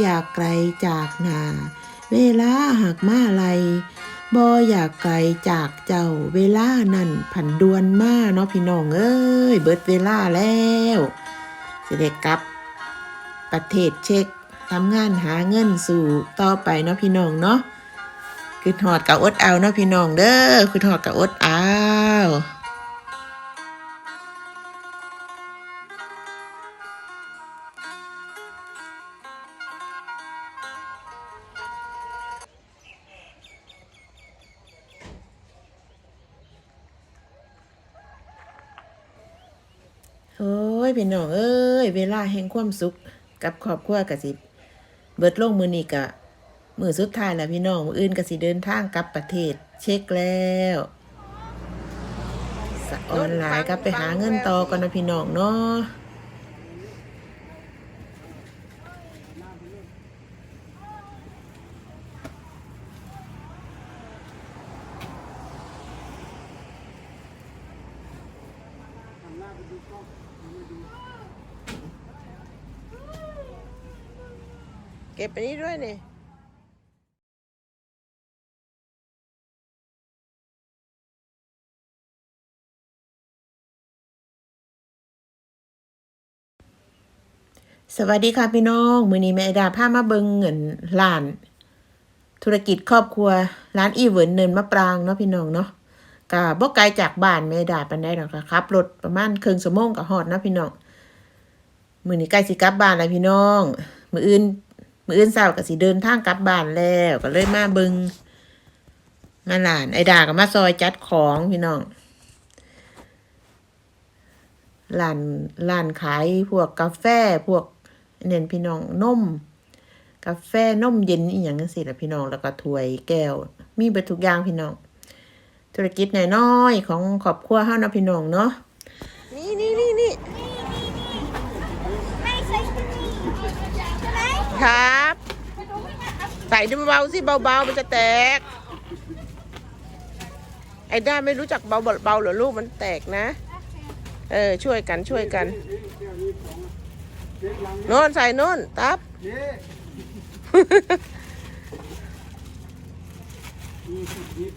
อยากไกลจากนา เวลาหักมาไลบ่อยากไกลจากเจ้าเวลานั่นผันดวนมาเนาะพี่น้องเอ้ยเบิดเวลาแล้วสิเด็กกลับ ประเทศเช็กทำงานหาเงินสู่ต่อไปเนาะพี่น้องเนาะคือถอดกับอดเอาเนาะพี่น้องเด้อคือถอดกับอดเอา โอ้ยพี่น้องเอ้ยเวลาแห่งความสุขกับครอบครัวกสิ เบิดลงมือนี้กะมือสุดท้ายแล้วพี่น้องมืออื่นกสิเดินทางกลับประเทศ เช็คแล้วสะออนไลน์กลับไปหาเงินต่อก่อนนะพี่น้องเนาะ เก็บไปนี้ด้วยนี่สวัสดีค่ะพี่น้อง มือนี้แม่ดาพามาเบิงเงินร้าน ธุรกิจครอบครัว ร้านอีเวนเนินมะปรางเนาะพี่น้องเนาะ กะบ่ไกลจากบ้านแม่ดาปานใดหรอกค่ะครับรถประมาณครึ่งชั่วโมงก็ฮอดนะพี่น้องมื้อนี้ใกล้สิกลับบ้านแล้วพี่น้อง มื้ออื่นมื้ออื่นเช้าก็สิเดินทางกลับบ้านแล้วก็เลยมาเบิงมาหลานไอ้ดาก็มาซอยจัดของพี่น้องร้านร้านขายพวกกาแฟพวกเน้นพี่น้องนมกาแฟนมเย็นอีหยังจังซี่ล่ะพี่น้องแล้วก็ถ้วยแก้ว มีเบิดทุกอย่างพี่น้อง ธุรกิจน้อยๆของครอบครัวเฮานะพี่น้องเนาะนี่นี่นี่นี่ไม่ใช่ที่นี่ใช่ไหมครับ ใส่ดูเบาๆสิเบาๆมันจะแตก ไอ้ด้าไม่รู้จักเบาๆเบาเหรอลูกมันแตกนะ เออช่วยกันช่วยกันโน่นใส่โน่นตับ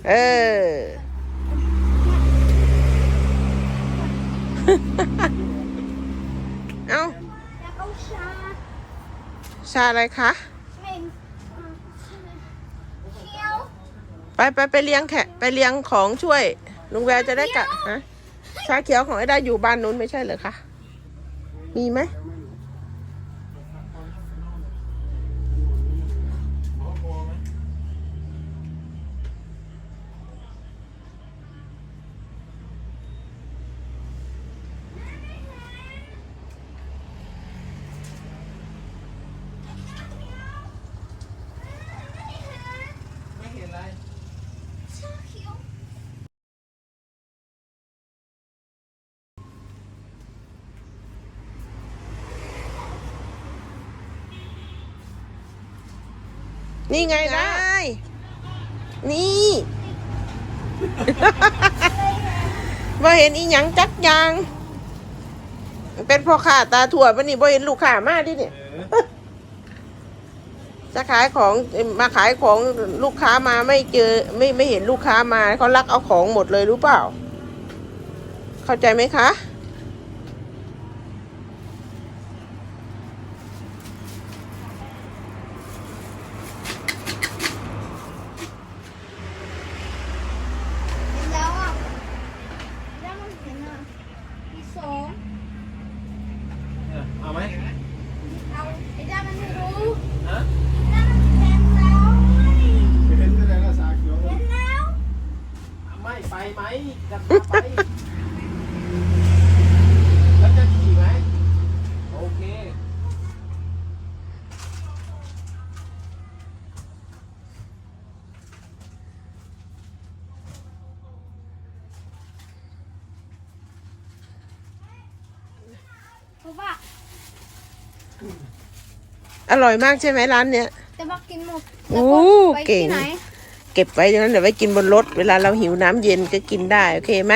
เออ เอาแล้วเอาชาชาอะไรคะ เป็นอ่าเขียวไปไปไปเลี้ยงแขะไปเลี้ยงของช่วย ลุงแววจะได้กะฮะชาเขียวของไอ้ได้อยู่บ้านนู้นไม่ใช่เหรอคะ มีไหม นี่ไงได้ นี่ ว่าเห็นอีหยังจักอยาง เป็นพ่อค้าตาถั่วปะนี่บ่เห็นลูกค้ามาดิเนี่ย จะขายของเอ้ยมาขายของลูกค้ามาไม่เจอ ไม่ไม่เห็นลูกค้ามาเขาลักเอาของหมดเลยรู้เปล่า เข้าใจไหมคะ แล้วอะแล้วมันเห็นอะมี สองเอาไหมเอาไอ้ด้ามันไม่รู้ฮะด้ามันเห็นแล้วเฮ้ยเห็นอะไรก็สาเขียวเห็นแล้ว ไม่ไปไหมจะพาไป แล้วจะขี่ไหม โอเค เพราะว่า อร่อยมากใช่ไหมร้านเนี้ย จะมากินหมดโอ้แล้วไปเก่งที่ไหนเก็บไว้ตรงนั้นเดี๋ยวไว้กินบนรถ เวลาเราหิวน้ำเย็นก็กินได้ โอเคไหม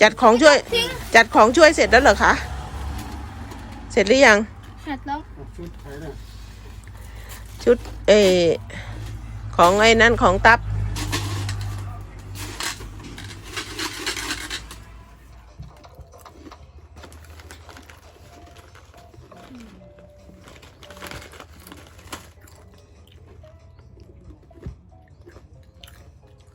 จัดของช่วย ทิ้งจัดของช่วยเสร็จแล้วเหรอคะ เสร็จหรือยัง หัดต้องชุดไหนเนี่ยชุดเออของไอ้นั่นของตับ